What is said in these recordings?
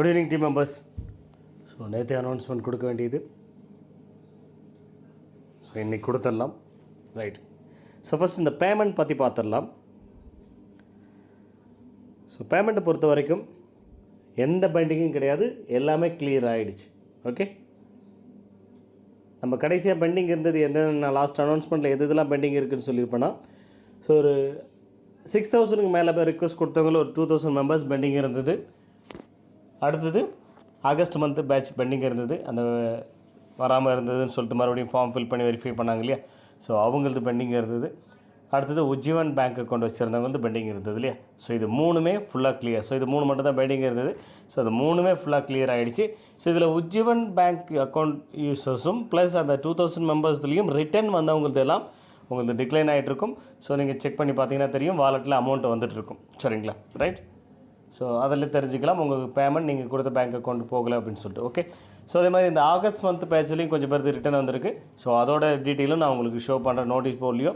Good evening team members so நேற்று announcement கொடுக்க வேண்டியது. ஸோ இன்றைக்கி கொடுத்துடலாம். ரைட் ஸோ ஃபஸ்ட் இந்த பேமெண்ட் பற்றி பார்த்துடலாம். ஸோ பேமெண்ட்டை பொறுத்த வரைக்கும் எந்த பெண்டிங்கும் கிடையாது. எல்லாமே கிளியர் ஆகிடுச்சு ஓகே நம்ம கடைசியாக பெண்டிங் இருந்தது எந்த நான் லாஸ்ட் அனௌன்ஸ்மெண்ட்டில் எது இதெல்லாம் பெண்டிங் இருக்குதுன்னு சொல்லியிருப்பேன்னா ஸோ ஒரு சிக்ஸ் தௌசண்ட்க்கு மேலே ரிக்வஸ்ட் கொடுத்தவங்களும் ஒரு டூ தௌசண்ட் மெம்பர்ஸ் பெண்டிங் இருந்தது. அடுத்தது ஆகஸ்ட் மந்த்து பேட்ச் பெண்டிங் இருந்தது. அந்த வராமல் இருந்ததுன்னு சொல்லிட்டு மறுபடியும் ஃபார்ம் ஃபில் பண்ணி வெரிஃபை பண்ணாங்க இல்லையா? ஸோ அவங்களது பெண்டிங் இருந்தது. அடுத்தது உஜ்ஜீவன் பேங்க் அக்கௌண்ட் வச்சுருந்தவங்களுக்கு பெண்டிங் இருந்தது இல்லையா? ஸோ இது மூணுமே ஃபுல்லாக கிளியர் ஸோ இது மூணு மட்டும் தான் பெண்டிங் இருந்தது. ஸோ அது மூணுமே ஃபுல்லாக கிளியர் ஆகிடுச்சு ஸோ இதில் உஜ்ஜீவன் பேங்க் அக்கௌண்ட் யூசர்ஸும் ப்ளஸ் அந்த டூ தௌசண்ட் மெம்பர்ஸ்லேயும் ரிட்டர்ன் வந்தவங்களது எல்லாம் உங்களுக்கு டிக்ளைன் ஆகிட்டு இருக்கும் ஸோ நீங்கள் செக் பண்ணி பார்த்தீங்கன்னா தெரியும். வாலெட்டில் அமௌண்ட் வந்துட்டு இருக்கும் சரிங்களா? ரைட் ஸோ அதில் தெரிஞ்சுக்கலாம். உங்களுக்கு பேமெண்ட் நீங்கள் கொடுத்த பேங்க் அக்கௌண்ட் போகலை அப்படின்னு சொல்லிட்டு ஓகே ஸோ அதே மாதிரி இந்த ஆகஸ்ட் மந்த் பேட்ச்லேயும் கொஞ்சம் பேர் ரிட்டர்ன் வந்திருக்கு. ஸோ அதோட டீட்டெயிலும் நான் உங்களுக்கு ஷோ பண்ணுறேன் நோட்டீஸ் போர்ட்லேயோ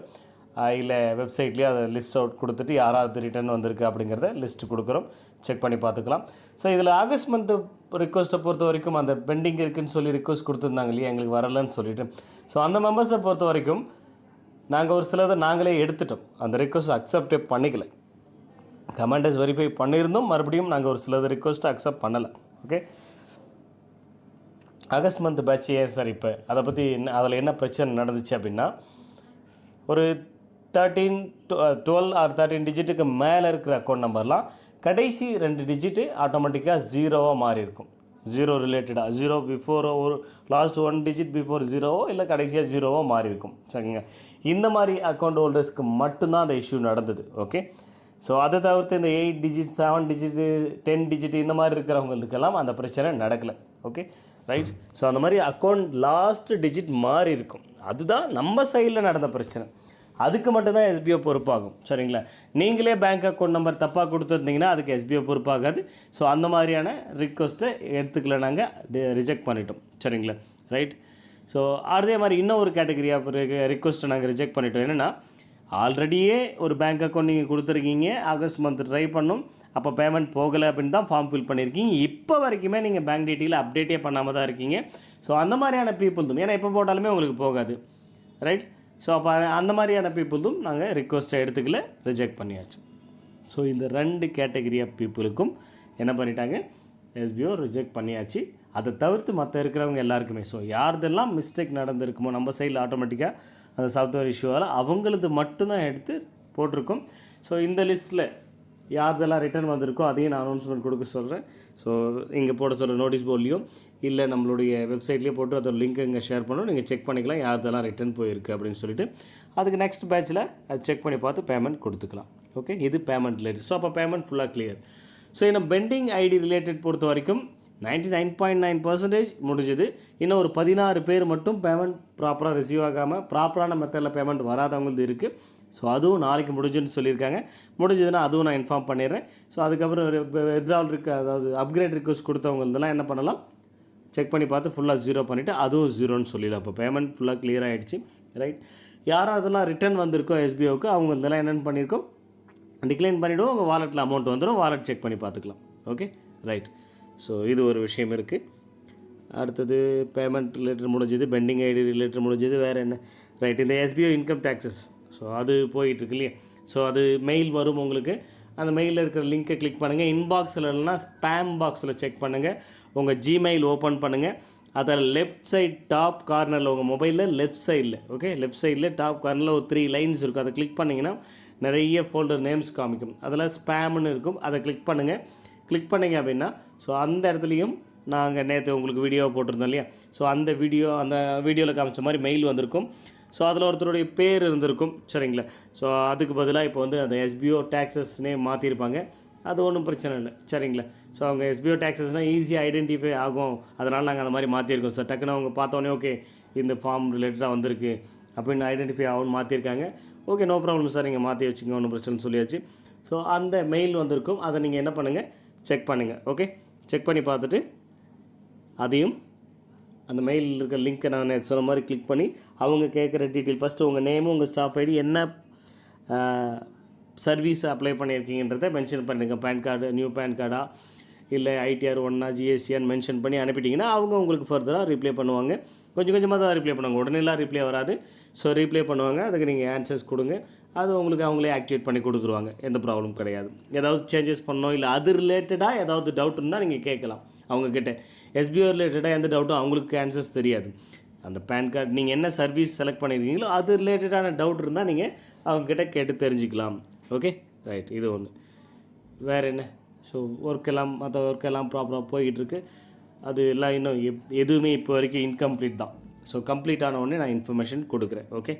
இல்லை வெப்சைட்லேயோ அதை லிஸ்ட் அவுட் கொடுத்துட்டு யாராவது ரிட்டர்ன் வந்திருக்கு அப்படிங்கிறத லிஸ்ட் கொடுக்குறோம். செக் பண்ணி பார்த்துக்கலாம். ஸோ இதில் ஆகஸ்ட் மந்த் ரிக்வஸ்ட்டை பொறுத்த வரைக்கும் அந்த பெண்டிங் இருக்குதுன்னு சொல்லி ரிக்வஸ்ட் கொடுத்துருந்தாங்க இல்லையா? எங்களுக்கு வரலன்னு சொல்லிட்டு. ஸோ அந்த மெம்பர்ஸை பொறுத்த வரைக்கும் நாங்கள் ஒரு சிலதை நாங்களே எடுத்துட்டோம். அந்த ரிக்வஸ்ட் அக்செப்டே பண்ணிக்கல. கமெண்டஸ் வெரிஃபை பண்ணியிருந்தோம் மறுபடியும் நாங்கள் ஒரு சிலது ரிக்வஸ்ட்டை அக்செப்ட் பண்ணலை. ஓகே ஆகஸ்ட் மந்த் பேட்ச் ஏன் சார் இப்போ? அதை பற்றி என்ன அதில் என்ன பிரச்சனை நடந்துச்சு அப்படின்னா ஒரு தேர்ட்டீன் டுவெல் ஆர் தேர்ட்டின் டிஜிட்டுக்கு மேலே இருக்கிற அக்கௌண்ட் நம்பர்லாம் கடைசி ரெண்டு டிஜிட்டு ஆட்டோமேட்டிக்காக ஜீரோவாக மாறி இருக்கும். ஜீரோ ரிலேட்டடாக ஜீரோ பிஃபோரோ ஒரு லாஸ்ட் ஒன் டிஜிட் பிஃபோர் ஜீரோவோ இல்லை கடைசியாக ஜீரோவோ மாறி இருக்கும். சரிங்க? இந்த மாதிரி அக்கௌண்ட் ஹோல்டர்ஸ்க்கு மட்டும்தான் அந்த இஷ்யூ நடந்தது. ஓகே ஸோ அதை தவிர்த்து இந்த eight digit seven digit ten digit இந்த மாதிரி இருக்கிறவங்களுக்கெல்லாம் அந்த பிரச்சனை நடக்கலை. ஓகே ரைட் ஸோ அந்த மாதிரி அக்கௌண்ட் லாஸ்ட் டிஜிட் மாறி இருக்கும். அதுதான் நம்ம சைடில் நடந்த பிரச்சனை. அதுக்கு மட்டும்தான் எஸ்பிஓ பொறுப்பாகும். சரிங்களா? நீங்களே பேங்க் அக்கௌண்ட் நம்பர் தப்பாக கொடுத்துருந்தீங்கன்னா அதுக்கு எஸ்பிஓ பொறுப்பாகாது. ஸோ அந்த மாதிரியான ரிக்வஸ்ட்டை எடுத்துக்கல நாங்கள் ரிஜெக்ட் பண்ணிட்டோம். சரிங்களா? ரைட் ஸோ அதே மாதிரி இன்னும் ஒரு கேட்டகரி ஆஃப் ரிக்வஸ்ட்டை நாங்கள் ரிஜெக்ட் பண்ணிட்டோம். என்னென்னா ஆல்ரெடியே ஒரு பேங்க் அக்கௌண்ட் நீங்கள் கொடுத்துருக்கீங்க. ஆகஸ்ட் மந்த் ட்ரை பண்ணும். அப்போ பேமெண்ட் போகலை அப்படின்னு தான் ஃபார்ம் ஃபில் பண்ணியிருக்கீங்க. இப்போ வரைக்குமே நீங்கள் பேங்க் டீட்டெயில் அப்டேட்டே பண்ணாமல் தான் இருக்கீங்க. ஸோ அந்த மாதிரியான பீப்புள் ஏன்னா எப்போ போட்டாலுமே உங்களுக்கு போகாது. ரைட் ஸோ அப்போ அந்த மாதிரியான பீப்புளும் நாங்கள் ரிக்வஸ்ட்டை எடுத்துக்கல ரிஜெக்ட் பண்ணியாச்சு. ஸோ இந்த ரெண்டு கேட்டகரி ஆஃப் பீப்புளுக்கும் என்ன பண்ணிட்டாங்க? எஸ்பிஓ ரிஜெக்ட் பண்ணியாச்சு. அதை தவிர்த்து மற்ற இருக்கிறவங்க எல்லாருக்குமே. ஸோ யார்தெல்லாம் மிஸ்டேக் நடந்திருக்குமோ நம்ம சைடில் ஆட்டோமேட்டிக்காக அந்த சாஃப்ட்வேர் இஷ்யூவால் அவங்களது மட்டும்தான் எடுத்து போட்டிருக்கோம். ஸோ இந்த லிஸ்ட்டில் யார்தெல்லாம் ரிட்டர்ன் வந்திருக்கோ அதையும் நான் அனௌன்ஸ்மெண்ட் கொடுக்க சொல்கிறேன் ஸோ இங்கே போட சொல்கிற நோட்டீஸ் போர்ட்லேயும் இல்லை நம்மளுடைய வெப்சைட்லேயே போட்டு அதோட லிங்க் இங்கே ஷேர் பண்ணுறோம் நீங்கள் செக் பண்ணிக்கலாம். யார்தெல்லாம் ரிட்டர்ன் போயிருக்கு அப்படின்னு சொல்லிட்டு. அதுக்கு நெக்ஸ்ட் பேட்சில் அது செக் பண்ணி பார்த்து பேமெண்ட் கொடுத்துக்கலாம். ஓகே இது பேமெண்ட் ரிலேட்டட் ஸோ அப்போ பேமெண்ட் ஃபுல்லாக கிளியர் ஸோ என்ன பெண்டிங் ஐடி ரிலேட்டட் பொறுத்த வரைக்கும் ninety nine point nine percentage முடிஞ்சது. இன்னும் ஒரு பதினாறு பேர் மட்டும் பேமெண்ட் ப்ராப்பராக ரிசீவ் ஆகாமல் ப்ராப்பரான மெத்தடில் பேமெண்ட் வராதவங்களது இருக்குது ஸோ அதுவும் நாளைக்கு முடிஞ்சுன்னு சொல்லியிருக்காங்க. முடிஞ்சதுன்னா அதுவும் நான் இன்ஃபார்ம் பண்ணிடுறேன். ஸோ அதுக்கப்புறம் வித்ராவல் இருக்க அதாவது அப்கிரேட் ரிக்வஸ்ட் கொடுத்தவங்களுதெல்லாம் என்ன பண்ணலாம்? செக் பண்ணி பார்த்து ஃபுல்லாக ஜீரோ பண்ணிவிட்டு அதுவும் ஜீரோன்னு சொல்லிடலாம். இப்போ பேமெண்ட் ஃபுல்லாக கிளியர் ஆகிடுச்சு ரைட் யாரும் அதெல்லாம் ரிட்டர்ன் வந்திருக்கோ எஸ்பிஓக்கு அவங்க இதெல்லாம் என்னென்னு பண்ணியிருக்கோம்? டிக்ளைன் பண்ணிவிடுவோம் உங்கள் வாலெட்டில் அமௌண்ட் வந்துடும் வாலெட் செக் பண்ணி பார்த்துக்கலாம். ஓகே ரைட் ஸோ இது ஒரு விஷயம் இருக்குது அடுத்தது பேமெண்ட் ரிலேட்டட் முடிஞ்சது பெண்டிங் ஐடி ரிலேட்டட் முடிஞ்சது வேறு என்ன? ரைட் இந்த எஸ்பிஓ இன்கம் டேக்ஸஸ் ஸோ அது போயிட்டுருக்கு இல்லையா? ஸோ அது மெயில் வரும் உங்களுக்கு. அந்த மெயிலில் இருக்கிற லிங்க்கை கிளிக் பண்ணுங்கள் இன்பாக்ஸில் இல்லைனா ஸ்பேம் பாக்ஸில் செக் பண்ணுங்கள் உங்கள் ஜிமெயில் ஓப்பன் பண்ணுங்கள் அதில் லெஃப்ட் சைட் டாப் கார்னரில் உங்கள் மொபைலில் லெஃப்ட் சைடில் ஓகே லெஃப்ட் சைடில் டாப் கார்னரில் ஒரு த்ரீ லைன்ஸ் இருக்கும். அதை கிளிக் பண்ணிங்கன்னா நிறைய ஃபோல்டர் நேம்ஸ் காமிக்கும். அதில் ஸ்பேம்னு இருக்கும். அதை கிளிக் பண்ணுங்கள் கிளிக் பண்ணிங்க அப்படின்னா ஸோ அந்த இடத்துலையும் நாங்கள் நேற்று உங்களுக்கு வீடியோ போட்டிருந்தோம் இல்லையா? ஸோ அந்த வீடியோ அந்த வீடியோவில் காமிச்ச மாதிரி மெயில் வந்திருக்கும். ஸோ அதில் ஒருத்தருடைய பேர் இருந்திருக்கும். சரிங்களா? ஸோ அதுக்கு பதிலாக இப்போ வந்து அந்த எஸ்பிஓ டேக்ஸஸ்னே மாற்றிருப்பாங்க அது ஒன்றும் பிரச்சனை இல்லை. சரிங்களா? ஸோ அவங்க எஸ்பிஓ டேக்ஸஸ்னால் ஈஸியாக ஐடென்டிஃபை ஆகும். அதனால் நாங்கள் அந்த மாதிரி மாற்றிருக்கோம் சார் டக்குன்னு அவங்க பார்த்தோன்னே ஓகே இந்த ஃபார்ம் ரிலேட்டடாக வந்திருக்கு. அப்படின்னு ஐடென்டிஃபை ஆகும்னு மாற்றிருக்காங்க ஓகே நோ ப்ராப்ளம் சார் நீங்கள் மாற்றி வச்சுங்க ஒன்றும் பிரச்சனை சொல்லியாச்சு. ஸோ அந்த மெயில் வந்திருக்கும். அதை நீங்கள் என்ன பண்ணுங்கள் செக் பண்ணுங்கள் ஓகே செக் பண்ணி பார்த்துட்டு அதையும் அந்த மெயிலில் இருக்க லிங்க்கை நான் சொன்ன மாதிரி கிளிக் பண்ணி அவங்க கேட்குற டீட்டெயில் ஃபஸ்ட்டு உங்கள் நேமும் உங்கள் ஸ்டாஃப் ஐடி என்ன சர்வீஸ் அப்ளை பண்ணியிருக்கீங்கன்றதை மென்ஷன் பண்ணுங்கள் பேன் கார்டு நியூ பேன் கார்டா இல்லை ஐடிஆர் ஒன்னா ஜிஎஸ்டியான்னு மென்ஷன் பண்ணி அனுப்பிட்டீங்கன்னா அவங்க உங்களுக்கு ஃபர்தராக ரிப்ளை பண்ணுவாங்க. கொஞ்சம் கொஞ்சமாக தான் ரிப்ளை பண்ணுவாங்க. உடனேலாம் ரிப்ளை வராது. ஸோ ரிப்ளை பண்ணுவாங்க. அதுக்கு நீங்கள் ஆன்சர்ஸ் கொடுங்க. அது உங்களுக்கு அவங்களே ஆக்டிவேட் பண்ணி கொடுத்துருவாங்க. எந்த ப்ராப்ளம் கிடையாது. ஏதாவது சேஞ்சஸ் பண்ணோம் இல்லை அது ரிலேட்டடாக ஏதாவது டவுட் இருந்தால் நீங்கள் கேட்கலாம். அவங்கக்கிட்ட எஸ்பிஓ ரிலேட்டடாக எந்த டவுட்டும் அவங்களுக்கு ஆன்சர்ஸ் தெரியாது. அந்த பேன் கார்டு நீங்கள் என்ன சர்வீஸ் செலக்ட் பண்ணியிருக்கீங்களோ அது ரிலேட்டடான டவுட் இருந்தால் நீங்கள் அவங்கக்கிட்ட கேட்டு தெரிஞ்சுக்கலாம். ஓகே ரைட் இது ஒன்று வேறு என்ன? ஸோ ஒர்க் எல்லாம் மற்ற ஒர்க் எல்லாம் ப்ராப்பராக போய்கிட்டு இருக்கு அது எல்லாம் இன்னும் எப் எதுவுமே இப்போ வரைக்கும் இன்கம்ப்ளீட் தான். ஸோ கம்ப்ளீட் ஆன உடனே நான் இன்ஃபர்மேஷன் கொடுக்குறேன். ஓகே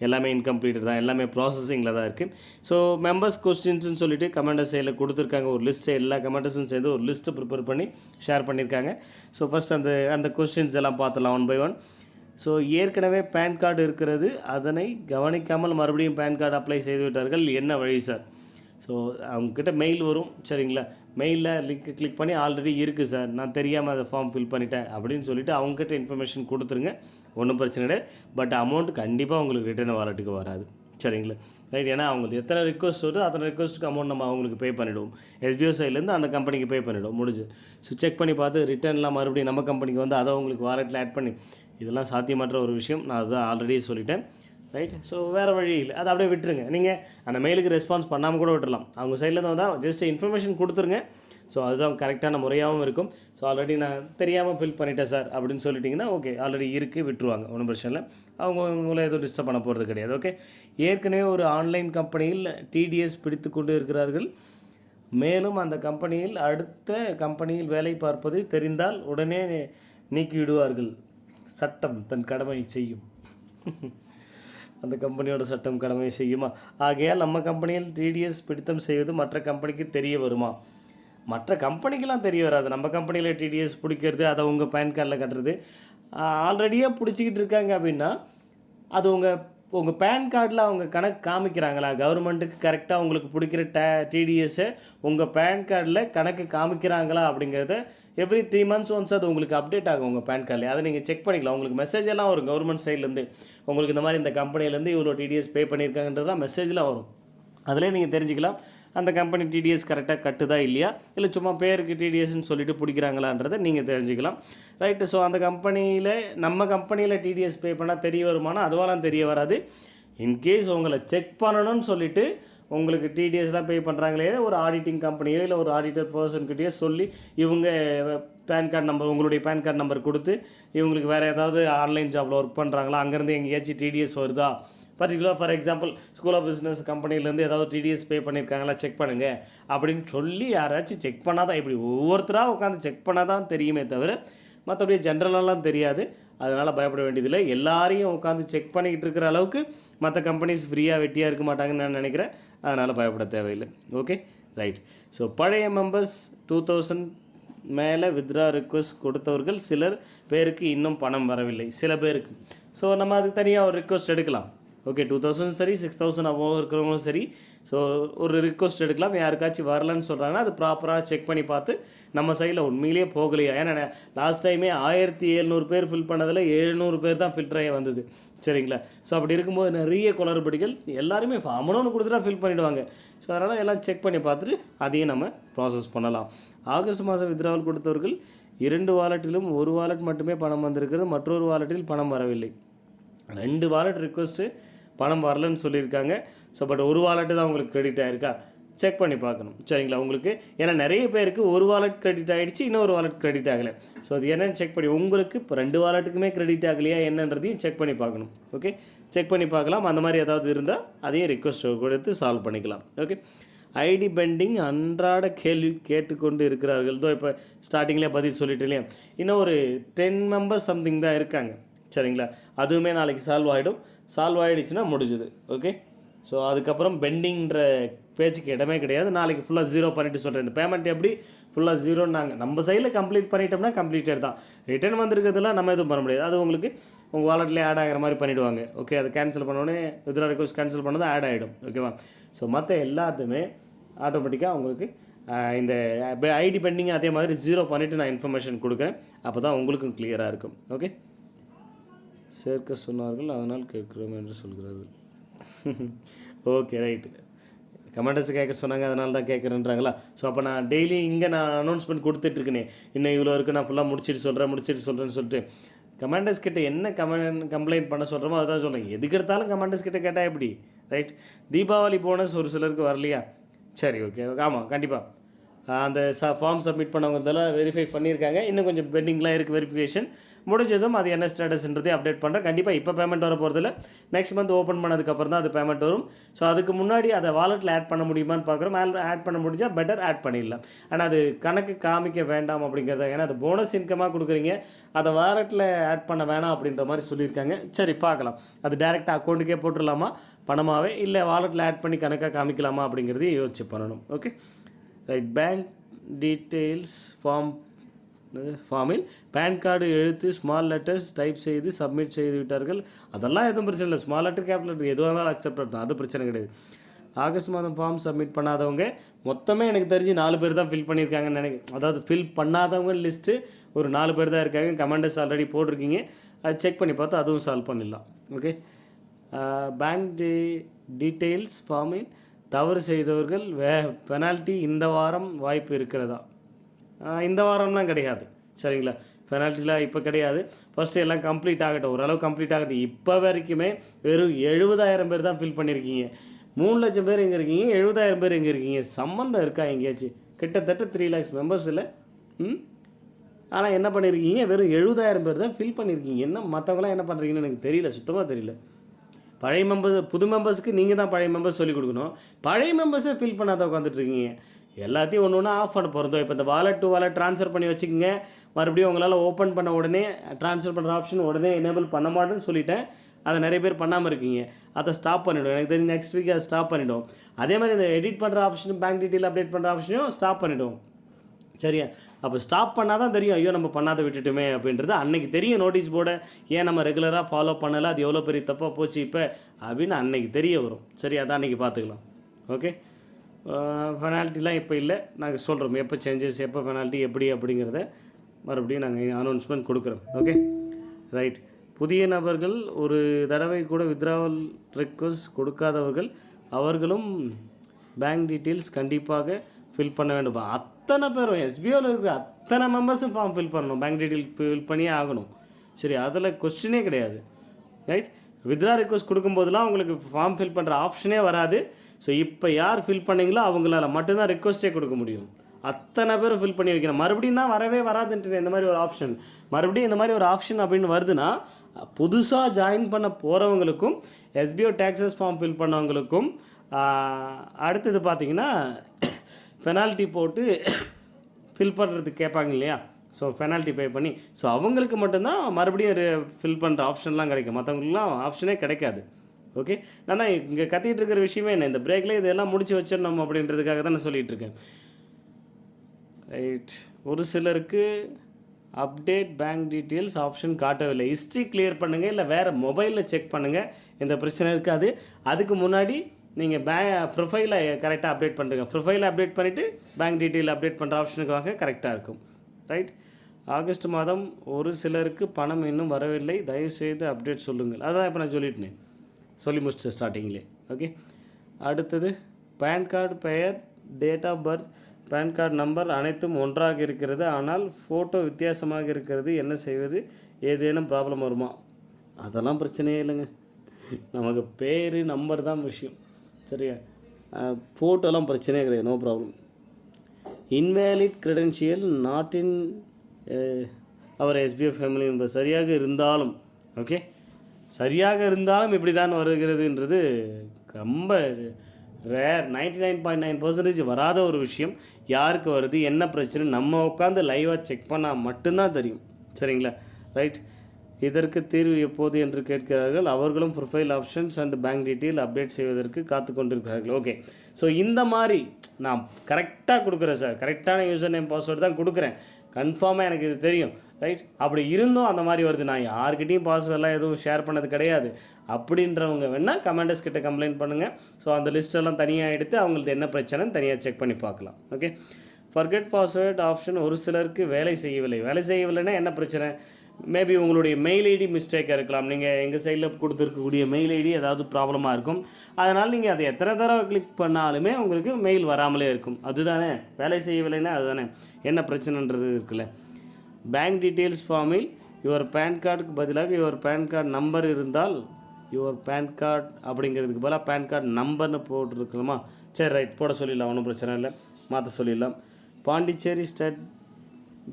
எல்லாமே இன்கம்ப்ளீட்டட் தான் எல்லாமே ப்ராசஸிங்கில் தான் இருக்குது ஸோ மெம்பர்ஸ் கொஸ்டின்ஸ்னு சொல்லிட்டு கமெண்டர் சைடில் கொடுத்துருக்காங்க ஒரு லிஸ்ட்டு எல்லா கமெண்டர்ஸும் சேர்ந்து ஒரு லிஸ்ட்டு ப்ரிப்பேர் பண்ணி ஷேர் பண்ணியிருக்காங்க ஸோ ஃபஸ்ட் அந்த அந்த கொஸ்டின்ஸ் எல்லாம் பார்த்துலாம் ஒன் பை ஒன் ஸோ ஏற்கனவே பேன் கார்டு இருக்கிறது அதனை கவனிக்காமல் மறுபடியும் பேன் கார்டு அப்ளை செய்து விட்டார்கள் என்ன வழி சார் ஸோ அவங்கக்கிட்ட மெயில் வரும் சரிங்களா? மெயிலில் லிங்க் கிளிக் பண்ணி ஆல்ரெடி இருக்குது சார் நான் தெரியாமல் அதை ஃபார்ம் ஃபில் பண்ணிட்டேன் அப்படின்னு சொல்லிவிட்டு அவங்ககிட்ட இன்ஃபர்மேஷன் கொடுத்துருங்க. ஒன்றும் பிரச்சனை கிடையாது. பட் அமௌண்ட் கண்டிப்பாக உங்களுக்கு ரிட்டர்ன் வாலெட்டுக்கு வராது. சரிங்களா? ரைட் ஏன்னா அவங்களுக்கு எத்தனை ரிக்வஸ்ட் வருதோ அத்தனை ரிக்வஸ்ட்டுக்கு அமௌண்ட் நம்ம அவங்களுக்கு பே பண்ணிவிடுவோம் எஸ்பிஓ சைட்லேருந்து அந்த கம்பெனிக்கு பே பண்ணிவிடுவோம் முடிஞ்சு. ஸோ செக் பண்ணி பார்த்து ரிட்டர்ன்லாம் மறுபடியும் நம்ம கம்பெனிக்கு வந்து அதை உங்களுக்கு வாலெட்டில் ஆட் பண்ணி இதெல்லாம் சாத்தியமற்ற ஒரு விஷயம். நான் அதுதான் ஆல்ரெடி சொல்லிட்டேன். ரைட் ஸோ வேறு வழி இல்லை. அதை அப்படியே விட்டுருங்க. நீங்கள் அந்த மெயிலுக்கு ரெஸ்பான்ஸ் பண்ணாமல் கூட விட்டுறலாம் அவங்க சைட்லேருந்து வந்தால் ஜஸ்ட் இன்ஃபர்மேஷன் கொடுத்துருங்க. ஸோ அதுதான் கரெக்டான முறையாகவும் இருக்கும். ஸோ ஆல்ரெடி நான் தெரியாமல் ஃபில் பண்ணிட்டேன் சார் அப்படின்னு சொல்லிட்டிங்கன்னா ஓகே ஆல்ரெடி இருக்குது விட்டுருவாங்க. ஒன்றும் பிரச்சனை இல்லை. அவங்க உங்களை எதுவும் டிஸ்டர்ப் பண்ண போகிறது கிடையாது ஓகே ஏற்கனவே ஒரு ஆன்லைன் கம்பெனியில் டிடிஎஸ் பிடித்து கொண்டு இருக்கிறார்கள். மேலும் அந்த கம்பெனியில் அடுத்த கம்பெனியில் வேலை பார்ப்பது தெரிந்தால் உடனே நீக்கி விடுவார்கள் சட்டம் தன் கடமை செய்யும். அந்த கம்பெனியோட சட்டம் கடமை செய்யுமா? ஆகையால் நம்ம கம்பெனியில் டிடிஎஸ் பிடித்தம் செய்வது மற்ற கம்பெனிக்கு தெரிய வருமா? மற்ற கம்பெனிக்கெலாம் தெரிய வராது. நம்ம கம்பெனியில் டிடிஎஸ் பிடிக்கிறது அதை உங்கள் பேன் கார்டில் கட்டுறது. ஆல்ரெடியாக பிடிச்சிக்கிட்டு இருக்காங்க அப்படின்னா அது உங்கள் உங்கள் பேன் கார்டில் அவங்க கணக்கு காமிக்கிறாங்களா? கவர்மெண்ட்டுக்கு கரெக்டாக உங்களுக்கு பிடிக்கிற டே டிடிஎஸ்ஸை உங்கள் பேன் கார்டில் கணக்கு காமிக்கிறாங்களா அப்படிங்கிறத எவ்ரி த்ரீ மந்த்ஸ் ஒன்ஸ் அது உங்களுக்கு அப்டேட் ஆகும் உங்கள் பேன் கார்டில் அதை நீங்கள் செக் பண்ணிக்கலாம். உங்களுக்கு மெசேஜ் எல்லாம் வரும். கவர்மெண்ட் சைட்லேருந்து உங்களுக்கு இந்த மாதிரி இந்த கம்பெனிலேருந்து இவ்வளோ டிடிஎஸ் பே பண்ணியிருக்காங்கன்றதுலாம் மெசேஜ்லாம் வரும். அதிலே நீங்கள் தெரிஞ்சுக்கலாம். அந்த கம்பெனி டிடிஎஸ் கரெக்டாக கட்டுதா இல்லையா? இல்லை சும்மா பேருக்கு டிடிஎஸ்ன்னு சொல்லிட்டு பிடிக்கிறாங்களான்றதை நீங்கள் தெரிஞ்சுக்கலாம். ரைட்டு ஸோ அந்த கம்பெனியில் நம்ம கம்பெனியில் டிடிஎஸ் பே பண்ணால் தெரிய வருமானம்? அதுவெல்லாம் தெரிய வராது. இன்கேஸ் உங்களை செக் பண்ணணும்னு சொல்லிட்டு உங்களுக்கு டிடிஎஸ்லாம் பே பண்ணுறாங்களே ஒரு ஆடிட்டிங் கம்பெனியோ இல்லை ஒரு ஆடிட்டர் பர்சன்கிட்டயோ சொல்லி இவங்க பேன் கார்டு நம்பர் உங்களுடைய பேன் கார்டு நம்பர் கொடுத்து இவங்களுக்கு வேறு ஏதாவது ஆன்லைன் ஜாப்பில் ஒர்க் பண்ணுறாங்களா அங்கேருந்து எங்கேயாச்சும் டிடிஎஸ் வருதா? Particular for example school of business கம்பெனிலேருந்து ஏதாவது டிடிஎஸ் பே பண்ணியிருக்காங்களா செக் பண்ணுங்கள் அப்படின்னு சொல்லி யாராச்சும் செக் பண்ணால் தான் இப்படி ஒவ்வொருத்தராக உட்காந்து செக் பண்ணால் தான் தெரியுமே தவிர மற்றபடி ஜென்ரலெலாம் தெரியாது. அதனால் பயப்பட வேண்டியதில்லை. எல்லாரையும் உட்காந்து செக் பண்ணிக்கிட்டு இருக்கிற அளவுக்கு மற்ற கம்பெனிஸ் ஃப்ரீயாக வெட்டியாக இருக்க மாட்டாங்கன்னு நான் நினைக்கிறேன். அதனால் பயப்பட தேவையில்லை. ஓகே ரைட் ஸோ பழைய மெம்பர்ஸ் டூ தௌசண்ட் மேலே வித்ரா ரிக்வஸ்ட் கொடுத்தவர்கள் சிலர் பேருக்கு இன்னும் பணம் வரவில்லை. சில பேருக்கு. ஸோ நம்ம அதுக்கு தனியாக ஒரு ரிக்வஸ்ட் எடுக்கலாம். ஓகே டூ தௌசண்ட் சரி சிக்ஸ் தௌசண்ட் அபோவ் இருக்கிறவங்களும் சரி. ஸோ ஒரு ரிக்வஸ்ட் எடுக்கலாம். யாருக்காச்சும் வரலன்னு சொல்கிறாங்கன்னா அது ப்ராப்பராக செக் பண்ணி பார்த்து நம்ம சைடில் உண்மையிலேயே போகலையா? ஏன்னா லாஸ்ட் டைமே ஆயிரத்தி எழுநூறு பேர் ஃபில் பண்ணதில் எழுநூறு பேர் தான் ஃபில்டராகி வந்தது. சரிங்களா? ஸோ அப்படி இருக்கும்போது நிறைய குளறுபடிகள் எல்லாருமே அமௌண்ட் கொடுத்துட்டா ஃபில் பண்ணிவிடுவாங்க ஸோ அதனால் எல்லாம் செக் பண்ணி பார்த்துட்டு அதையும் நம்ம ப்ராசஸ் பண்ணலாம். ஆகஸ்ட் மாதம் வித்ராவல் கொடுத்தவர்கள் இரண்டு வாலெட்டிலும் ஒரு வாலெட் மட்டுமே பணம் வந்திருக்கிறது. மற்றொரு வாலெட்டில் பணம் வரவில்லை. ரெண்டு வாலெட் ரிக்வஸ்ட்டு பணம் வரலன்னு சொல்லியிருக்காங்க. ஸோ பட் ஒரு வாலெட்டு தான் உங்களுக்கு கிரெடிட் ஆயிருக்கா? செக் பண்ணி பார்க்கணும். சரிங்களா? உங்களுக்கு ஏன்னா நிறைய பேருக்கு ஒரு வாலெட் கிரெடிட் ஆகிடுச்சு இன்னொரு வாலெட் கிரெடிட் ஆகலை. ஸோ அது என்னென்னு செக் பண்ணி உங்களுக்கு இப்போ ரெண்டு வாலெட்டுக்குமே கிரெடிட் ஆகலையா என்னன்றதையும் செக் பண்ணி பார்க்கணும். ஓகே செக் பண்ணி பார்க்கலாம். அந்த மாதிரி ஏதாவது இருந்தால் அதையும் ரிக்வஸ்ட் கொடுத்து சால்வ் பண்ணிக்கலாம். ஓகே ஐடி பெண்டிங் அன்றாட கேள்வி கேட்டுக்கொண்டு இருக்கிறார்கள். தோ இப்போ ஸ்டார்டிங்லேயே பதில் சொல்லிட்டு இல்லையா? இன்னும் ஒரு டென் மெம்பர்ஸ் சம்திங் தான் இருக்காங்க. சரிங்களா? அதுவுமே நாளைக்கு சால்வ் ஆகிடும் சால்வ் ஆகிடுச்சுன்னா முடிஞ்சுது. ஓகே ஸோ அதுக்கப்புறம் பெண்டிங்கிற பேச்சுக்கு இடமே கிடையாது. நாளைக்கு ஃபுல்லாக ஜீரோ பண்ணிட்டு சொல்கிறேன் இந்த பேமெண்ட் எப்படி? ஃபுல்லாக ஜீரோன்னாங்க நம்ம சைடில் கம்ப்ளீட் பண்ணிட்டோம்னா கம்ப்ளீட்டட் தான். ரிட்டர்ன் வந்திருக்கிறதுலாம் நம்ம எதுவும் பண்ண முடியாது. அது உங்களுக்கு உங்கள் வாலெட்லேயே ஆட் ஆகிற மாதிரி பண்ணிவிடுவாங்க ஓகே அதை கேன்சல் பண்ணோடனே வித்ரா ரிக்வஸ்ட் கேன்சல் பண்ணது ஆட் ஆகிடும் ஓகேவா ஸோ மற்ற எல்லாத்துமே ஆட்டோமேட்டிக்காக உங்களுக்கு இந்த ஐடி பெண்டிங் அதே மாதிரி ஜீரோ பண்ணிவிட்டு நான் இன்ஃபர்மேஷன் கொடுக்குறேன். அப்போ தான் உங்களுக்கும் கிளியராக இருக்கும். ஓகே சேர்க்க சொன்னார்கள் அதனால் கேட்கிறோம் என்று சொல்கிறார்கள். ஓகே ரைட்டு கமெண்டர்ஸ் கேட்க சொன்னாங்க அதனால தான் கேட்குறேன்றாங்களா? ஸோ அப்போ நான் டெய்லி இங்கே நான் அனௌன்ஸ்மெண்ட் கொடுத்துட்ருக்கேனே இன்னும் இவ்வளோ இருக்குது நான் ஃபுல்லாக முடிச்சிட்டு சொல்கிறேன் முடிச்சிட்டு சொல்கிறேன்னு சொல்லிட்டு. கமெண்டர்ஸ் கிட்ட என்ன கமெண்ட் கம்ப்ளைண்ட் பண்ண சொல்கிறோமோ அதான் சொல்லுங்க எதுக்கு எடுத்தாலும் கமெண்டர்ஸ் கிட்ட கேட்டால் எப்படி? ரைட் தீபாவளி போனஸ் ஒரு சிலருக்கு வரலையா? சரி ஓகே ஆமாம் கண்டிப்பாக அந்த ச ஃபார்ம் சப்மிட் பண்ணவங்கதெல்லாம் வெரிஃபை பண்ணியிருக்காங்க. இன்னும் கொஞ்சம் பெண்டிங்லாம் இருக்குது வெரிஃபிகேஷன் முடிஞ்சதும் அது என்ன ஸ்டேட்டஸ்ன்றதே அப்டேட் பண்ணுறேன் கண்டிப்பாக இப்போ பேமெண்ட் வர போகிறதில்ல நெக்ஸ்ட் மந்த் ஓப்பன் பண்ணதுக்கப்புறம் தான் அது பேமெண்ட் வரும். ஸோ அதுக்கு முன்னாடி அதை வாலெட்டில் ஆட் பண்ண முடியுமான்னு பார்க்குறோம். ஆட் பண்ண முடிஞ்சால் பெட்டர் ஆட் பண்ணிடலாம். ஆனால் அது கணக்கு காமிக்க வேண்டாம் அப்படிங்கிறத ஏன்னா அது போனஸ் இன்கமாக கொடுக்குறீங்க. அதை வாலெட்டில் ஆட் பண்ண வேணாம் அப்படின்ற மாதிரி சொல்லியிருக்காங்க. சரி பார்க்கலாம். அது டேரெக்டாக அக்கௌண்ட்டுக்கே போட்டுடலாமா? பணமாகவே இல்லை வாலெட்டில் ஆட் பண்ணி கணக்காக காமிக்கலாமா அப்படிங்கிறதையும் யோசிச்சு பண்ணணும். Okay right bank details form ஃபார்மில் பேன் கார்டு எழுத்து ஸ்மால் லெட்டர்ஸ் டைப் செய்து சப்மிட் செய்து விட்டார்கள். அதெல்லாம் எதுவும் பிரச்சனை இல்லை. ஸ்மால் லெட்டர் கேபிட்டல் லெட்டர் எதுவாக இருந்தாலும் அக்செப்ட் பண்ணணும் அது பிரச்சனை கிடையாது. ஆகஸ்ட் மாதம் ஃபார்ம் சப்மிட் பண்ணாதவங்க மொத்தமே எனக்கு தெரிஞ்சு நாலு பேர் தான் ஃபில் பண்ணியிருக்காங்கன்னு நினைக்கிறேன் அதாவது ஃபில் பண்ணாதவங்க லிஸ்ட்டு ஒரு நாலு பேர் தான் இருக்காங்க. கமெண்டர்ஸ் ஆல்ரெடி போட்டிருக்கீங்க. அது செக் பண்ணி பார்த்தா அதுவும் சால்வ் பண்ணிடலாம். ஓகே பேங்க் டீ டீட்டெயில்ஸ் ஃபார்மில் தவறு செய்தவர்கள் வே பெனால்ட்டி இந்த வாரம் வாய்ப்பு இருக்கிறதா? இந்த வாரம்லாம் கிடையாது. சரிங்களா? பெனால்ட்டிலாம் இப்போ கிடையாது. ஃபஸ்ட்டு எல்லாம் கம்ப்ளீட் ஆகட்டும். ஓரளவு கம்ப்ளீட் ஆகட்டும். இப்போ வரைக்குமே வெறும் எழுபதாயிரம் பேர் தான் ஃபில் பண்ணியிருக்கீங்க. மூணு லட்சம் பேர் எங்கே இருக்கீங்க? எழுபதாயிரம் பேர் எங்கே இருக்கீங்க? சம்மந்தம் இருக்கா எங்கேயாச்சும் கிட்டத்தட்ட த்ரீ லேக்ஸ் மெம்பர்ஸ் இல்லை ம்? ஆனால் என்ன பண்ணியிருக்கீங்க? வெறும் எழுபதாயிரம் பேர் தான் ஃபில் பண்ணியிருக்கீங்க. என்ன மற்றவங்களாம் என்ன பண்ணுறீங்கன்னு எனக்கு தெரியல. சுத்தமாக தெரியல. பழைய மெம்பர்ஸ் புது மெம்பர்ஸ்க்கு நீங்கள் தான் பழைய மெம்பர்ஸ் சொல்லிக் கொடுக்கணும். பழைய மெம்பர்ஸே ஃபில் பண்ணாத உட்காந்துட்டு இருக்கீங்க. எல்லாத்தையும் ஒன்று ஒன்றா ஆஃப் பண்ண போகிறதோ இப்போ இந்த வாலெட் டு வாலெட் ட்ரான்ஸ்ஃபர் பண்ணி வச்சுக்கோங்க. மறுபடியும் உங்களால் ஓப்பன் பண்ண உடனே ட்ரான்ஸ்ஃபர் பண்ணுற ஆப்ஷன் உடனே எனேபிள் பண்ண மாட்டேன்னு சொல்லிட்டேன். அதை நிறைய பேர் பண்ணாமல் இருக்கீங்க. அதை ஸ்டாப் பண்ணிவிடும் எனக்கு தெரிஞ்சு நெக்ஸ்ட் வீக் அதை ஸ்டாப் பண்ணிவிடும் அதே மாதிரி இந்த எடிட் பண்ணுற ஆப்ஷனும் பேங்க் டீட்டெயில் அப்டேட் பண்ணுற ஆப்ஷனையும் ஸ்டாப் பண்ணிவிடும் சரியா? அப்போ ஸ்டாப் பண்ணால் தான் தெரியும். ஐயோ நம்ம பண்ணாத விட்டுட்டுமே அப்படின்றது. அன்றைக்கி தெரியும் நோட்டீஸ் போர்டை ஏன் நம்ம ரெகுலராக ஃபாலோ பண்ணலை? அது எவ்வளோ பெரிய தப்பாக போச்சு இப்போ? அப்படின்னு அன்னைக்கு தெரிய வரும். சரி அதான் அன்றைக்கி பார்த்துக்கலாம். ஓகே ஃபெனால்ட்டிலாம் இப்போ இல்லை. நாங்கள் சொல்கிறோம் எப்போ சேஞ்சஸ் எப்போ ஃபெனால்ட்டி எப்படி அப்படிங்கிறத மறுபடியும் நாங்கள் அனௌன்ஸ்மெண்ட் கொடுக்குறோம். ஓகே ரைட் புதிய நபர்கள் ஒரு தடவை கூட வித்ராவல் ரெக்வஸ்ட் கொடுக்காதவர்கள் அவர்களும் பேங்க் டீட்டெயில்ஸ் கண்டிப்பாக ஃபில் பண்ண வேண்டும். அத்தனை பேரும் எஸ்பிஓவில் இருக்கிற அத்தனை மெம்பர்ஸும் ஃபார்ம் ஃபில் பண்ணணும். பேங்க் டீட்டெயில் ஃபில் பண்ணியே ஆகணும். சரி அதில் கொஸ்டினே கிடையாது. ரைட் வித்ரா ரிக்வஸ்ட் கொடுக்கும்போதெல்லாம் உங்களுக்கு ஃபார்ம் ஃபில் பண்ணுற ஆப்ஷனே வராது. ஸோ இப்போ யார் ஃபில் பண்ணீங்களோ அவங்களால மட்டும்தான் ரிக்வஸ்ட்டே கொடுக்க முடியும். அத்தனை பேரும் ஃபில் பண்ணி வைக்கணும். மறுபடியும் தான் வரவே வராதுன்ட்டு இந்த மாதிரி ஒரு ஆப்ஷன் மறுபடியும் இந்த மாதிரி ஒரு ஆப்ஷன் அப்படின்னு வருதுன்னா புதுசாக ஜாயின் பண்ண போகிறவங்களுக்கும் எஸ்பிஓ டேக்ஸஸ் ஃபார்ம் ஃபில் பண்ணவங்களுக்கும் அடுத்தது பார்த்தீங்கன்னா பெனால்ட்டி போட்டு ஃபில் பண்ணுறதுக்கு கேட்பாங்க இல்லையா? ஸோ பெனால்ட்டி பே பண்ணி ஸோ அவங்களுக்கு மட்டும்தான் மறுபடியும் ஃபில் பண்ணுற ஆப்ஷன்லாம் கிடைக்கும். மற்றவங்களுக்குலாம் ஆப்ஷனே கிடைக்காது. ஓகே நான் தான் இங்கே கத்திட்டு இருக்கிற விஷயமே என்ன? இந்த பிரேக்கில் இதெல்லாம் முடிச்சு வச்சிடணும் அப்படின்றதுக்காக தான் நான் சொல்லிட்டு இருக்கேன். ரைட் ஒரு சிலருக்கு அப்டேட் பேங்க் டீட்டெயில்ஸ் ஆப்ஷன் காட்டவில்லை. ஹிஸ்ட்ரி கிளியர் பண்ணுங்கள் இல்லை வேறு மொபைலில் செக் பண்ணுங்கள் இந்த பிரச்சனை இருக்காது. அதுக்கு முன்னாடி நீங்கள் பே ப்ரொஃபைலை கரெக்டாக அப்டேட் பண்ணுறீங்க ப்ரொஃபைலை அப்டேட் பண்ணிவிட்டு பேங்க் டீட்டெயில் அப்டேட் பண்ணுற ஆப்ஷனுக்காக கரெக்டாக இருக்கும். ரைட் ஆகஸ்ட் மாதம் ஒரு சிலருக்கு பணம் இன்னும் வரவில்லை. தயவுசெய்து அப்டேட் சொல்லுங்கள். அதான் இப்போ நான் சொல்லிட்டேன். சொல்லி முடிச்சிட்டேன் ஸ்டார்டிங்லே ஓகே அடுத்தது பேன் கார்டு பெயர் date of birth PAN card number அனைத்தும் ஒன்றாக இருக்கிறது. ஆனால் ஃபோட்டோ வித்தியாசமாக இருக்கிறது. என்ன செய்வது? ஏதேனும் ப்ராப்ளம் வருமா? அதெல்லாம் பிரச்சனையே இல்லைங்க. நமக்கு பேர் நம்பர் தான் விஷயம். சரியா? ஃபோட்டோலாம் பிரச்சனையே கிடையாது. நோ ப்ராப்ளம் இன்வேலிட் credential நாட்டின் அவர் எஸ்பிஎஃப் ஃபேமிலி மெம்பர் சரியாக இருந்தாலும் ஓகே சரியாக இருந்தாலும் இப்படி தான் வருகிறதுன்றது ரொம்ப rare ninety nine point nine percentage வராத ஒரு விஷயம். யாருக்கு வருது என்ன பிரச்சனை நம்ம உட்காந்து லைவாக செக் பண்ணால் மட்டும்தான் தெரியும். சரிங்களா? ரைட் இதற்கு தீர்வு எப்போது என்று கேட்கிறார்கள். அவர்களும் profile options and bank detail update செய்வதற்கு காத்து கொண்டிருக்கிறார்கள். ஓகே ஸோ இந்த மாதிரி நான் கரெக்டாக கொடுக்குறேன் சார் கரெக்டான யூசர் நேம் பாஸ்வேர்டு தான் கொடுக்குறேன். கன்ஃபார்மாக எனக்கு இது தெரியும். ரைட் அப்படி இருந்தும் அந்த மாதிரி வருது. நான் யார்கிட்டையும் பாஸ்வேர்டெலாம் எதுவும் ஷேர் பண்ணது கிடையாது. அப்படின்றவங்க வேணால் கமெண்டர்ஸ் கிட்ட கம்ப்ளைண்ட் பண்ணுங்கள் ஸோ அந்த லிஸ்ட்டெல்லாம் தனியாக எடுத்து அவங்களுக்கு என்ன பிரச்சனைன்னு தனியாக செக் பண்ணி பார்க்கலாம். ஓகே ஃபர்கெட் பாஸ்வேர்ட் ஆப்ஷன் ஒரு சிலருக்கு வேலை செய்யவில்லை. வேலை செய்யவில்லைன்னா என்ன பிரச்சனை? மேபி உங்களுடைய மெயில் ஐடி மிஸ்டேக்காக இருக்கலாம். நீங்கள் எங்கள் சைடில் கொடுத்துருக்கக்கூடிய மெயில் ஐடி ஏதாவது ப்ராப்ளமாக இருக்கும். அதனால் நீங்கள் அதை எத்தனை தடவை கிளிக் பண்ணாலுமே உங்களுக்கு மெயில் வராமலே இருக்கும். அதுதானே? வேலை செய்யவில்லைன்னா அதுதானே? என்ன பிரச்சனைன்றது இருக்குல்ல. பேங்க் டீட்டெயில்ஸ் ஃபார்மில் யுவர் பேன் கார்டுக்கு பதிலாக யுவர் பேன் கார்டு நம்பர் இருந்தால் யுவர் பேன் கார்டு அப்படிங்கிறதுக்கு பதிலாக பேன் கார்டு நம்பர்னு போட்டிருக்கலாமா? சரி ரைட் போட சொல்லிடலாம். ஒன்றும் பிரச்சனை இல்லை. மாற்ற சொல்லிடலாம். பாண்டிச்சேரி ஸ்டேட்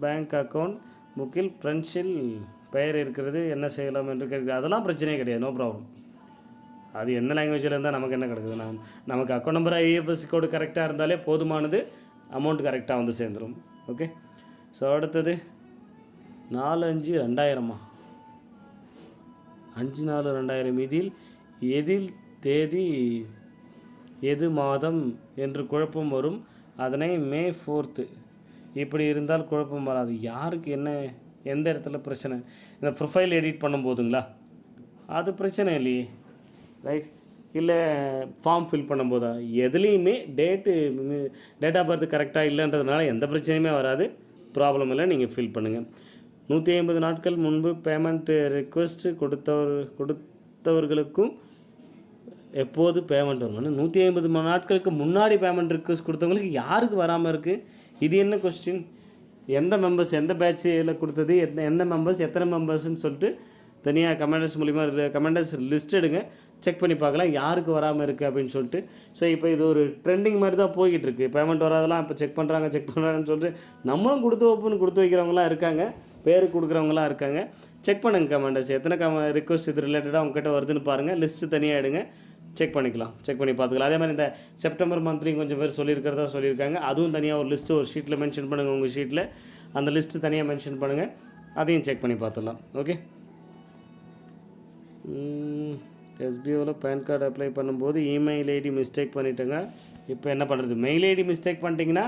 பேங்க் அக்கௌண்ட் புக்கில் ஃப்ரெண்ட்ஸில் பெயர் இருக்கிறது. என்ன செய்யலாம் என்று கேட்குறது அதெல்லாம் பிரச்சனையே கிடையாது. நோ ப்ராப்ளம் அது என்ன லாங்குவேஜில் இருந்தால் நமக்கு என்ன கிடக்குது நான் நமக்கு அக்கௌண்ட் நம்பர் ஐஎஃப்எஸ்சி கோடு கரெக்டாக இருந்தாலே போதுமானது அமௌண்ட் கரெக்டாக வந்து சேர்ந்துடும் ஓகே ஸோ அடுத்தது நாலு அஞ்சு ரெண்டாயிரமா? அஞ்சு நாலு ரெண்டாயிரம். இதில் எதில் தேதி எது மாதம் என்று குழப்பம் வரும். அதனை மே ஃபோர்த்து இப்படி இருந்தால் குழப்பம் வராது. யாருக்கு என்ன எந்த இடத்துல பிரச்சனை? இந்த ப்ரொஃபைல் எடிட் பண்ணும்போதுங்களா அது பிரச்சனை இல்லையே. ரைட் இல்லை ஃபார்ம் ஃபில் பண்ணும்போதா எதுலேயுமே டேட்டு டேட் ஆஃப் பர்த் கரெக்டாக இல்லைன்றதுனால எந்த பிரச்சனையுமே வராது. ப்ராப்ளம் இல்லை நீங்கள் ஃபில் பண்ணுங்கள் நூற்றி ஐம்பது நாட்கள் முன்பு பேமெண்ட் ரெக்வஸ்ட்டு கொடுத்தவர் கொடுத்தவர்களுக்கும் எப்போது பேமெண்ட் வரும்? நூற்றி ஐம்பது நாட்களுக்கு முன்னாடி பேமெண்ட் ரிக்வஸ்ட் கொடுத்தவங்களுக்கு யாருக்கு வராமல் இருக்குது இது என்ன கொஸ்டின் எந்த மெம்பர்ஸ் எந்த பேட்சில் கொடுத்தது? எந்த எந்த மெம்பர்ஸ் எத்தனை மெம்பர்ஸ்னு சொல்லிட்டு தனியாக கமெண்டர்ஸ் மூலிமா கமெண்டர்ஸ் லிஸ்ட் எடுங்க. செக் பண்ணி பார்க்கலாம் யாருக்கு வராமல் இருக்குது அப்படின்னு சொல்லிட்டு. ஸோ இப்போ இது ஒரு ட்ரெண்டிங் மாதிரி தான் போய்கிட்டு இருக்குது பேமெண்ட் வராதெல்லாம் இப்போ செக் பண்ணுறாங்க செக் பண்ணுறாங்கன்னு சொல்லிட்டு நம்மளும் கொடுத்து வைப்புன்னு கொடுத்து வைக்கிறவங்களாம் இருக்காங்க. பேர் கொடுக்குறவங்களாம் இருக்காங்க. செக் பண்ணுங்கள் கமெண்டர்ஸ் எத்தனை கம ரிக்வஸ்ட் இது ரிலேட்டடாக உங்ககிட்ட வருதுன்னு பாருங்கள் லிஸ்ட்டு தனியாக எடுங்க. செக் பண்ணிக்கலாம். செக் பண்ணி பார்த்துக்கலாம். அதே மாதிரி இந்த செப்டம்பர் மந்த்லேயும் கொஞ்சம் பேர் சொல்லியிருக்கிறதா சொல்லியிருக்காங்க. அதுவும் தனியாக ஒரு லிஸ்ட்டு ஒரு ஷீட்டில் மென்ஷன் பண்ணுங்கள் உங்கள் ஷீட்டில் அந்த லிஸ்ட்டு தனியாக மென்ஷன் பண்ணுங்கள் அதையும் செக் பண்ணி பார்த்துடலாம். ஓகே எஸ்பிஓவில் பேன் கார்டு அப்ளை பண்ணும்போது இமெயில் ஐடி மிஸ்டேக் பண்ணிட்டேங்க. இப்போ என்ன பண்ணுறது? மெயில் ஐடி மிஸ்டேக் பண்ணிட்டீங்கன்னா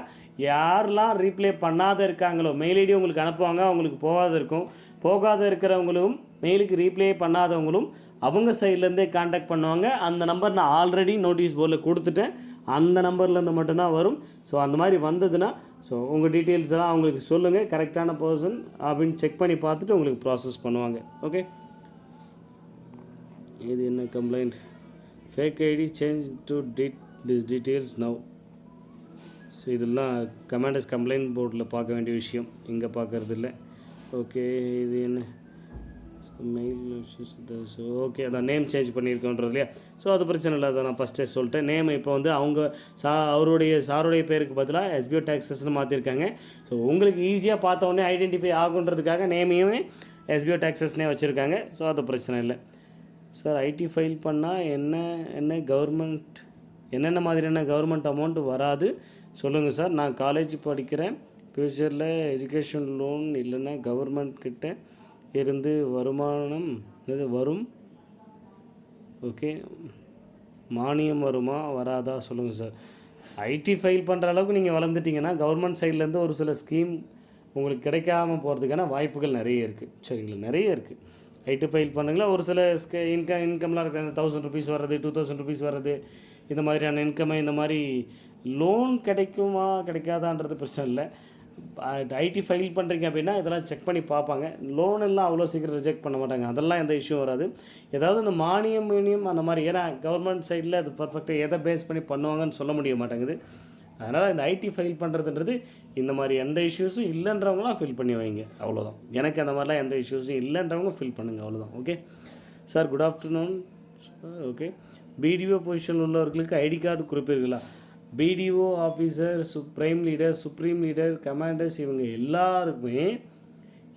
யாரெல்லாம் ரீப்ளே பண்ணாத இருக்காங்களோ மெயில் ஐடி உங்களுக்கு அனுப்புவாங்க அவங்களுக்கு போகாத இருக்கும். போகாத இருக்கிறவங்களும் மெயிலுக்கு ரீப்ளே பண்ணாதவங்களும் அவங்க சைட்லேருந்தே காண்டாக்ட் பண்ணுவாங்க. அந்த நம்பர் நான் ஆல்ரெடி நோட்டீஸ் போர்டில் கொடுத்துட்டேன். அந்த நம்பர்லேருந்து மட்டும்தான் வரும். ஸோ அந்த மாதிரி வந்ததுன்னா ஸோ உங்கள் டீட்டெயில்ஸ் எல்லாம் அவங்களுக்கு சொல்லுங்கள் கரெக்டான பர்சன் அப்படின்னு செக் பண்ணி பார்த்துட்டு உங்களுக்கு ப்ராசஸ் பண்ணுவாங்க. ஓகே இது என்ன complaint fake ID change to did this details now so இதெல்லாம் கமாண்டர்ஸ் கம்ப்ளைண்ட் போர்டில் பார்க்க வேண்டிய விஷயம். இங்கே பார்க்கறது இல்லை ஓகே இது என்ன? மெயில் ஓகே அதான் நேம் சேஞ்ச் பண்ணியிருக்கோன்றது இல்லையா? ஸோ அது பிரச்சனை இல்லை. அதை நான் ஃபஸ்ட்டே சொல்லிட்டேன். நேம் இப்போ வந்து அவங்க சா அவருடைய சாருடைய பேருக்கு பதிலாக எஸ்பிஓ டேக்ஸஸ்னு மாற்றிருக்காங்க ஸோ உங்களுக்கு ஈஸியாக பார்த்த உடனே ஐடென்டிஃபை ஆகுன்றதுக்காக நேமையுமே எஸ்பிஓ டேக்ஸஸ்னே வச்சுருக்காங்க. ஸோ அது பிரச்சனை இல்லை. சார் ஐடி ஃபைல் பண்ணால் என்ன என்ன கவர்மெண்ட் என்னென்ன மாதிரியான கவர்மெண்ட் அமௌண்ட் வராது சொல்லுங்கள் சார் நான் காலேஜ் படிக்கிறேன். ஃப்யூச்சரில் எஜுகேஷன் லோன் இல்லைன்னா கவர்மெண்ட் கிட்ட இருந்து வருமானம் இது வரும்? ஓகே மானியம் வருமா? வராதா? சொல்லுங்கள் சார் ஐடி ஃபைல் பண்ணுற அளவுக்கு நீங்கள் வளர்ந்துட்டீங்கன்னா கவர்மெண்ட் சைட்லேருந்து ஒரு சில ஸ்கீம் உங்களுக்கு கிடைக்காம போகிறதுக்கான வாய்ப்புகள் நிறைய இருக்குது சரிங்களா? நிறைய இருக்குது ஐடி ஃபைல் பண்ணுங்களா ஒரு சில ஸ்க இன்கம் இன்கம்லாம் இருக்குது தௌசண்ட் ருபீஸ் வர்றது டூ தௌசண்ட் ருபீஸ் வர்றது இந்த மாதிரியான இன்கம்மை இந்த மாதிரி லோன் கிடைக்குமா கிடைக்காதான்றது பிரச்சனை இல்லை. ஐடி ஃபைல் பண்ணுறீங்க அப்படின்னா இதெல்லாம் செக் பண்ணி பார்ப்பாங்க. லோன் எல்லாம் அவ்வளோ சீக்கிரம் ரிஜெக்ட் பண்ண மாட்டாங்க. அதெல்லாம் எந்த இஷ்யூ வராது. ஏதாவது இந்த மானியம் மீனியம் அந்த மாதிரி ஏன்னா கவர்மெண்ட் சைடில் அது பர்ஃபெக்டாக எதை பேஸ் பண்ணி பண்ணுவாங்கன்னு சொல்ல முடிய மாட்டேங்குது. அதனால் இந்த ஐடி ஃபைல் பண்ணுறதுன்றது இந்த மாதிரி எந்த இஷ்யூஸும் இல்லைன்றவங்களாம் ஃபில் பண்ணி வைங்க. அவ்வளோதான் எனக்கு அந்த மாதிரிலாம் எந்த இஷ்யூஸும் இல்லைன்றவங்க ஃபில் பண்ணுங்கள் அவ்வளோதான் okay sir good afternoon okay PDO பொசிஷனில் உள்ளவர்களுக்கு ஐடி கார்டு குறிப்பீர்களா பிடிஓ ஆஃபீஸர் சு prime leader supreme leader commanders இவங்க எல்லாருக்குமே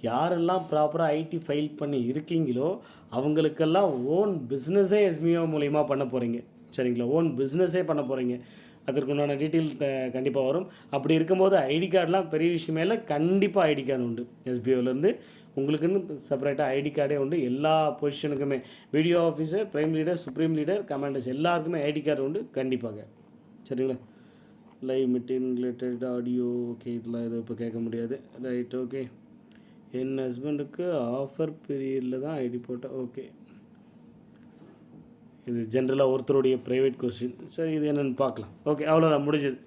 யாரெல்லாம் ப்ராப்பராக ஐடி ஃபைல் பண்ணி இருக்கீங்களோ அவங்களுக்கெல்லாம் ஓன் பிஸ்னஸே எஸ்பிஓ மூலிமா பண்ண போகிறீங்க சரிங்களா? ஓன் பிஸ்னஸே பண்ண போகிறீங்க அதற்கு உண்டான டீட்டெயில் கண்டிப்பாக வரும். அப்படி இருக்கும்போது ஐடி கார்டெலாம் பெரிய விஷயமே இல்லை கண்டிப்பாக ஐடி கார்டு உண்டு. எஸ்பிஓலேருந்து உங்களுக்குன்னு செப்பரேட்டாக ஐடி கார்டே உண்டு. எல்லா பொசிஷனுக்குமே video officer prime leader supreme leader commanders எல்லாருக்குமே ஐடி கார்டு உண்டு. கண்டிப்பாக. சரிங்களா? Live meeting related audio okay இதெல்லாம் எதுவும் இப்போ கேட்க முடியாது. ரைட் ஓகே என் ஹஸ்பண்டுக்கு ஆஃபர் பீரியடில் தான் ஐடி போட்டேன் ஓகே இது ஜென்ரலாக ஒருத்தருடைய ப்ரைவேட் கொஸ்டின் சரி இது என்னென்னு பார்க்கலாம். ஓகே அவ்வளோதான் முடிஞ்சது.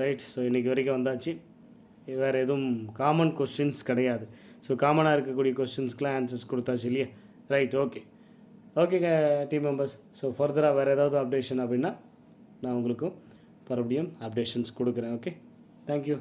ரைட் ஸோ இன்றைக்கி வரைக்கும் வந்தாச்சு. வேறு எதுவும் காமன் கொஸ்டின்ஸ் கிடையாது. ஸோ காமனாக இருக்கக்கூடிய கொஸ்டின்ஸ்க்கெலாம் ஆன்சர்ஸ் கொடுத்தாச்சு இல்லையா? ரைட் ஓகே ஓகேங்க டீம் மெம்பர்ஸ் ஸோ ஃபர்தராக வேறு ஏதாவது அப்டேஷன் அப்படின்னா நான் உங்களுக்கும் மறுபடியும் அப்டேஷன்ஸ் கொடுக்குறேன் ஓகே தேங்க்யூ